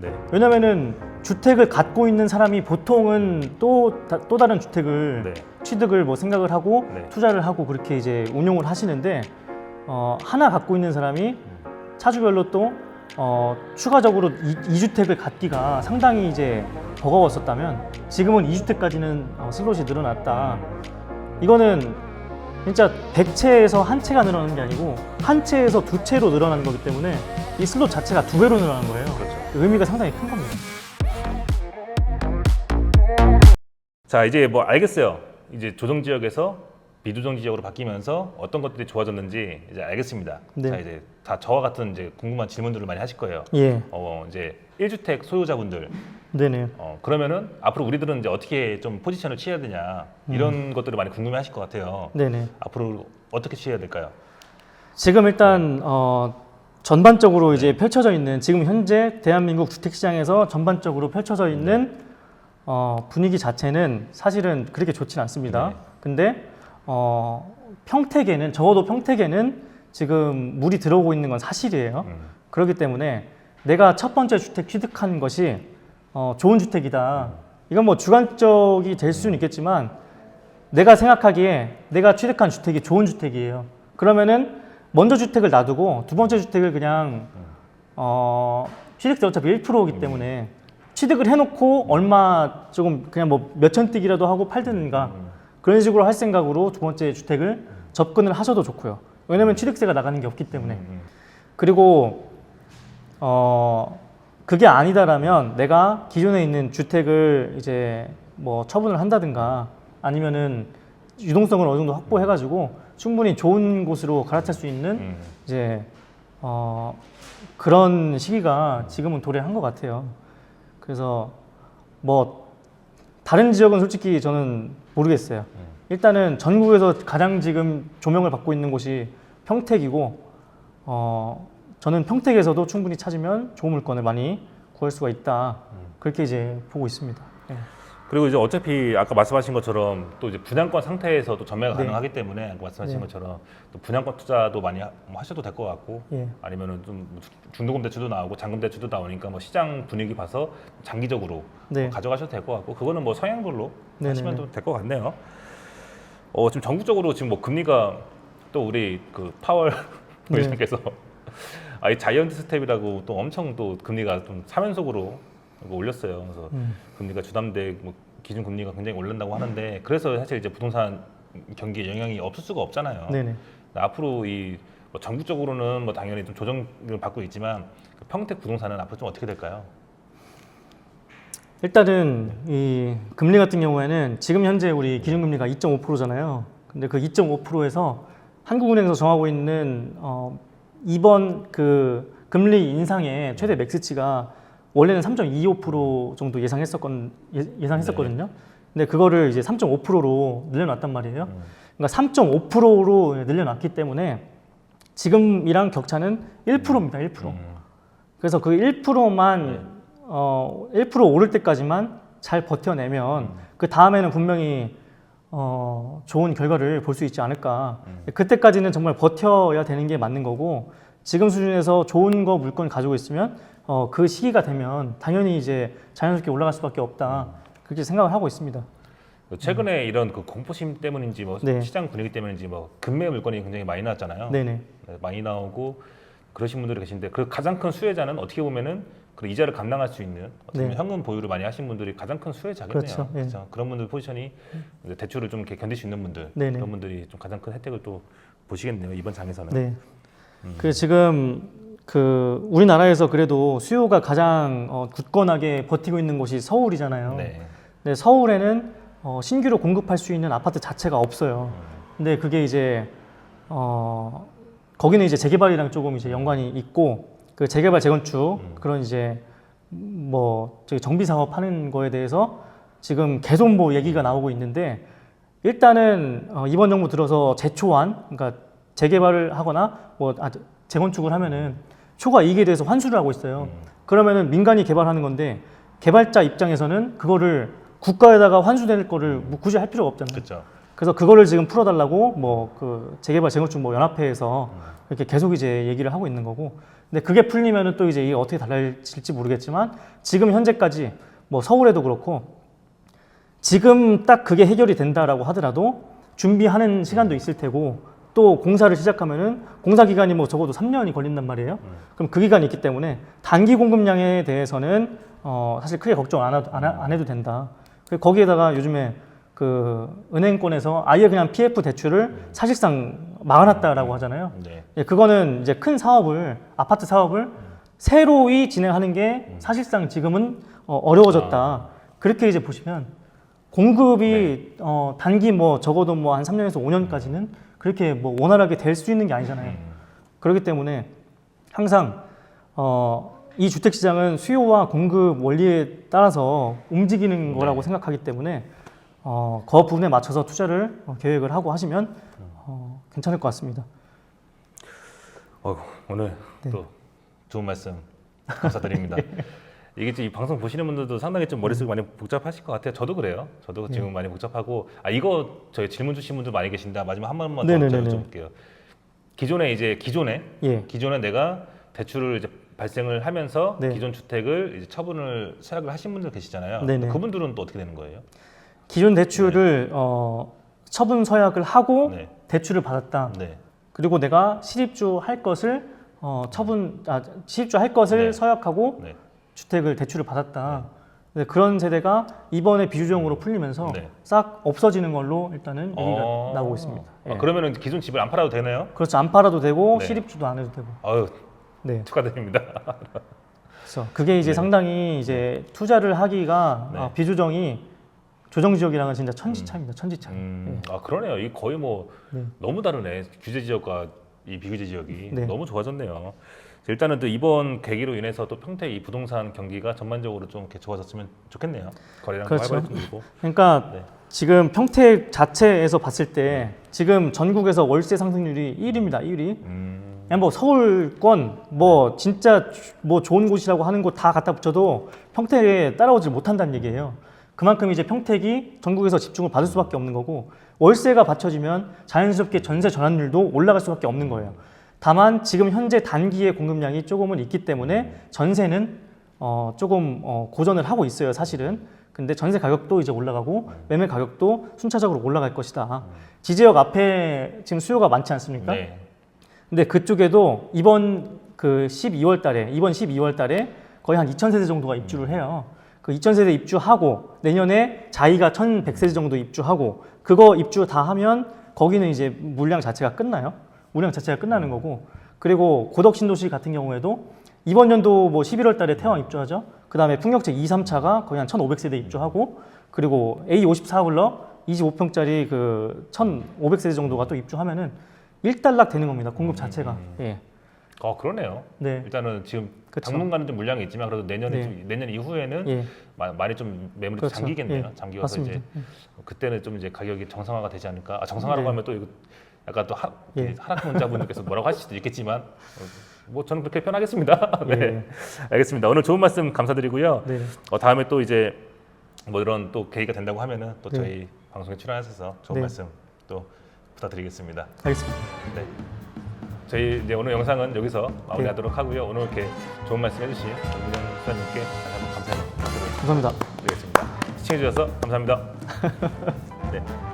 네. 왜냐면은 주택을 갖고 있는 사람이 보통은 또, 다- 또 다른 주택을 네. 취득을 뭐 생각을 하고 네. 투자를 하고 그렇게 이제 운용을 하시는데 어, 하나 갖고 있는 사람이 차주별로 또 어, 추가적으로 이, 이주택을 갖기가 상당히 이제 버거웠었다면 지금은 이주택까지는 어, 슬롯이 늘어났다. 이거는 진짜 100채에서 한 채가 늘어나는 게 아니고 한 채에서 두 채로 늘어나는 거기 때문에 이 슬롯 자체가 두 배로 늘어나는 거예요. 의미가 상당히 큰 겁니다. 자 이제 뭐 알겠어요. 이제 조정 지역에서 비조정 지역으로 바뀌면서 어떤 것들이 좋아졌는지 이제 알겠습니다. 네. 자 이제 다 저와 같은 이제 궁금한 질문들을 많이 하실 거예요. 예, 어 이제 1주택 소유자분들 네네. 어 그러면은 앞으로 우리들은 이제 어떻게 좀 포지션을 취해야 되냐 이런 것들을 많이 궁금해하실 것 같아요. 네네. 앞으로 어떻게 취해야 될까요? 지금 일단 어, 전반적으로 이제 펼쳐져 있는 지금 현재 대한민국 주택 시장에서 전반적으로 펼쳐져 있는 어, 분위기 자체는 사실은 그렇게 좋진 않습니다. 네. 근데 어, 평택에는 적어도 평택에는 지금 물이 들어오고 있는 건 사실이에요. 음. 그렇기 때문에 내가 첫 번째 주택 취득한 것이 어, 좋은 주택이다. 이건 뭐 주관적이 될 수는 있겠지만 내가 생각하기에 내가 취득한 주택이 좋은 주택이에요. 그러면은 먼저 주택을 놔두고 두 번째 주택을 그냥 어, 취득세 어차피 1%이기 때문에 취득을 해놓고 얼마 조금 그냥 뭐 몇천 띠기라도 하고 팔든가 그런 식으로 할 생각으로 두 번째 주택을 접근을 하셔도 좋고요. 왜냐면 취득세가 나가는 게 없기 때문에. 음, 그리고 어 그게 아니다라면 내가 기존에 있는 주택을 이제 뭐 처분을 한다든가 아니면은 유동성을 어느 정도 확보해가지고 충분히 좋은 곳으로 갈아탈 수 있는 음. 이제 어 그런 시기가 지금은 도래한 것 같아요. 그래서 뭐 다른 지역은 솔직히 저는 모르겠어요. 일단은 전국에서 가장 지금 조명을 받고 있는 곳이 평택이고 어 저는 평택에서도 충분히 찾으면 좋은 물건을 많이 구할 수가 있다. 그렇게 이제 보고 있습니다. 예. 그리고 이제 어차피 아까 말씀하신 것처럼 또 이제 분양권 상태에서도 전매가 네. 가능하기 때문에 아까 말씀하신 네. 것처럼 또 분양권 투자도 많이 하- 뭐 하셔도 될 것 같고 예. 아니면은 좀뭐 중도금 대출도 나오고 잔금 대출도 나오니까 뭐 시장 분위기 봐서 장기적으로 네. 뭐 가져가셔도 될 것 같고 그거는 뭐 성향별로 네네네. 하시면 될 것 같네요. 어 지금 전국적으로 지금 뭐 금리가 또 우리 그 파월 네. 부회장께서 아이 자이언트 스텝이라고 또 엄청 또 금리가 좀 사면속으로 올렸어요. 그래서 음. 금리가 주담대 뭐 기준 금리가 굉장히 올른다고 하는데 그래서 사실 이제 부동산 경기에 영향이 없을 수가 없잖아요. 네네. 앞으로 이 뭐 전국적으로는 뭐 당연히 좀 조정을 받고 있지만 그 평택 부동산은 앞으로 좀 어떻게 될까요? 일단은 이 금리 같은 경우에는 지금 현재 우리 기준금리가 2.5%잖아요. 근데 그 2.5%에서 한국은행에서 정하고 있는 어 이번 그 금리 인상의 최대 맥스치가 원래는 3.25% 정도 예상했었건 예- 예상했었거든요. 근데 그거를 이제 3.5%로 늘려놨단 말이에요. 그러니까 3.5%로 늘려놨기 때문에 지금이랑 격차는 1%입니다. 1%. 음. 그래서 그 1%만 네. 어, 1% 오를 때까지만 잘 버텨내면 그 다음에는 분명히 어, 좋은 결과를 볼 수 있지 않을까. 그때까지는 정말 버텨야 되는 게 맞는 거고 지금 수준에서 좋은 거 물건 가지고 있으면 어, 그 시기가 되면 당연히 이제 자연스럽게 올라갈 수밖에 없다. 그렇게 생각을 하고 있습니다. 최근에 이런 그 공포심 때문인지 뭐 네. 시장 분위기 때문인지 뭐 금매 물건이 굉장히 많이 나왔잖아요. 네네. 네, 많이 나오고 그러신 분들이 계신데 그 가장 큰 수혜자는 어떻게 보면은 그 이자를 감당할 수 있는 어떻게 보면 네. 현금 보유를 많이 하신 분들이 가장 큰 수혜자겠네요. 그렇죠. 예. 그렇죠? 그런 분들 포지션이 이제 대출을 좀 이렇게 견딜 수 있는 분들 네네. 그런 분들이 좀 가장 큰 혜택을 또 보시겠네요 이번 장에서는. 네. 그 지금 그 우리나라에서 그래도 수요가 가장 어, 굳건하게 버티고 있는 곳이 서울이잖아요. 네. 근데 서울에는 어, 신규로 공급할 수 있는 아파트 자체가 없어요. 근데 그게 이제 어, 거기는 이제 재개발이랑 조금 이제 연관이 있고 그 재개발 재건축 그런 이제 뭐 저기 정비 사업 하는 거에 대해서 지금 계속 뭐 얘기가 나오고 있는데 일단은 어, 이번 정부 들어서 재초안 그러니까 재개발을 하거나 뭐 아, 재건축을 하면은 초과 이익에 대해서 환수를 하고 있어요. 그러면은 민간이 개발하는 건데 개발자 입장에서는 그거를 국가에다가 환수될 거를 뭐 굳이 할 필요가 없잖아요. 그렇죠. 그래서 그거를 지금 풀어달라고 뭐 그 재개발 재건축 뭐 연합회에서 이렇게 계속 이제 얘기를 하고 있는 거고 근데 그게 풀리면은 또 이제 이게 어떻게 달라질지 모르겠지만 지금 현재까지 뭐 서울에도 그렇고 지금 딱 그게 해결이 된다라고 하더라도 준비하는 시간도 있을 테고 또 공사를 시작하면은 공사 기간이 뭐 적어도 3년이 걸린단 말이에요. 그럼 그 기간이 있기 때문에 단기 공급량에 대해서는 어 사실 크게 걱정 안, 해도- 안, 하- 안 해도 된다. 그리고 거기에다가 요즘에 그 은행권에서 아예 그냥 PF 대출을 사실상 막아놨다라고 하잖아요. 네. 예, 그거는 이제 큰 사업을 아파트 사업을 새로이 진행하는 게 사실상 지금은 어, 어려워졌다. 그렇게 이제 보시면 공급이 어, 단기 뭐 적어도 뭐 한 3년에서 5년까지는 그렇게 뭐 원활하게 될 수 있는 게 아니잖아요. 그렇기 때문에 항상 어, 이 주택 시장은 수요와 공급 원리에 따라서 움직이는 거라고 생각하기 때문에 어, 그 부분에 맞춰서 투자를 어, 계획을 하고 하시면 어, 괜찮을 것 같습니다. 어, 오늘 네. 또 좋은 말씀 감사드립니다. 이게 지금 이 방송 보시는 분들도 상당히 좀 머릿속이 많이 복잡하실 것 같아요. 저도 그래요. 저도 네. 지금 많이 복잡하고 아 이거 저희 질문 주신 분들 많이 계신다. 마지막 한 번만 더 네네네네. 여쭤볼게요. 기존에 이제 기존에 예. 기존에 내가 대출을 이제 발생을 하면서 네. 기존 주택을 이제 처분을 서약을 하신 분들 계시잖아요. 네네. 그분들은 또 어떻게 되는 거예요? 기존 대출을 어, 처분 서약을 하고 네. 대출을 받았다. 네. 그리고 내가 실입주 할 것을 어, 처분 아, 실입주 할 것을 네. 서약하고 네. 주택을 대출을 받았다. 네, 그런 세대가 이번에 비주정으로 풀리면서 네. 싹 없어지는 걸로 일단은 얘기가 어. 나오고 있습니다. 예. 아, 그러면은 기존 집을 안 팔아도 되나요? 그렇죠. 안 팔아도 되고 네. 실입주도 안 해도 되고. 아유 네. 축하드립니다. 그래서 그게 이제 네. 상당히 이제 투자를 하기가 네. 아, 비주정이 조정 지역이랑은 진짜 천지 차입니다. 천지 차. 음, 아 그러네요. 이 거의 뭐 네. 너무 다르네. 규제 지역과 이 비규제 지역이 네. 너무 좋아졌네요. 일단은 또 이번 계기로 인해서 또 평택 이 부동산 경기가 전반적으로 좀 이렇게 좋아졌으면 좋겠네요. 거래량도 그렇죠. 활발해지고. 그러니까 네. 지금 평택 자체에서 봤을 때 지금 전국에서 월세 상승률이 1위입니다. 1위. 음, 그냥 뭐 서울권 뭐 진짜 주- 뭐 좋은 곳이라고 하는 곳 다 갖다 붙여도 평택에 따라오질 못한다는 얘기예요. 그만큼 이제 평택이 전국에서 집중을 받을 수밖에 없는 거고 월세가 받쳐지면 자연스럽게 전세 전환율도 올라갈 수밖에 없는 거예요. 다만 지금 현재 단기의 공급량이 조금은 있기 때문에 전세는 어 조금 어 고전을 하고 있어요, 사실은. 근데 전세 가격도 이제 올라가고 매매 가격도 순차적으로 올라갈 것이다. 지지역 앞에 지금 수요가 많지 않습니까? 네. 근데 그쪽에도 이번 그 12월 달에 이번 12월 달에 거의 한 2,000세대 정도가 입주를 해요. 그 2,000세대 입주하고 내년에 자이가 1,100세대 정도 입주하고 그거 입주 다 하면 거기는 이제 물량 자체가 끝나요. 물량 자체가 끝나는 거고 그리고 고덕 신도시 같은 경우에도 이번 연도 뭐 11월 달에 태왕 입주하죠. 그 다음에 풍력제 2, 3차가 거의 한 1,500세대 입주하고 그리고 A54 흘러 25평짜리 그 1,500세대 정도가 또 입주하면은 일단락 되는 겁니다. 공급 자체가. 예. 어 그러네요. 네. 일단은 지금 그쵸. 당분간은 좀 물량이 있지만 그래도 내년에 네. 좀, 내년 이후에는 예. 마- 많이 좀 매물이 그렇죠. 잠기겠네요. 예, 잠기어서 맞습니다. 이제 그때는 좀 이제 가격이 정상화가 되지 않을까. 아, 정상화라고 네. 하면 또 이거 약간 또 하, 예. 하락론자분들께서 뭐라고 하실 수도 있겠지만 어, 뭐 저는 그렇게 편하겠습니다. 네. 예. 알겠습니다. 오늘 좋은 말씀 감사드리고요. 네. 어, 다음에 또 이제 뭐 이런 또 계기가 된다고 하면은 또 네. 저희 방송에 출연하셔서 좋은 네. 말씀 또 부탁드리겠습니다. 알겠습니다. 네. 저희 이제 오늘 영상은 여기서 마무리하도록 네. 하고요. 오늘 이렇게 좋은 말씀 해주신 김민영 수사님께 다시 한번 감사드리겠습니다. 감사합니다. 시청해주셔서 감사합니다. 네.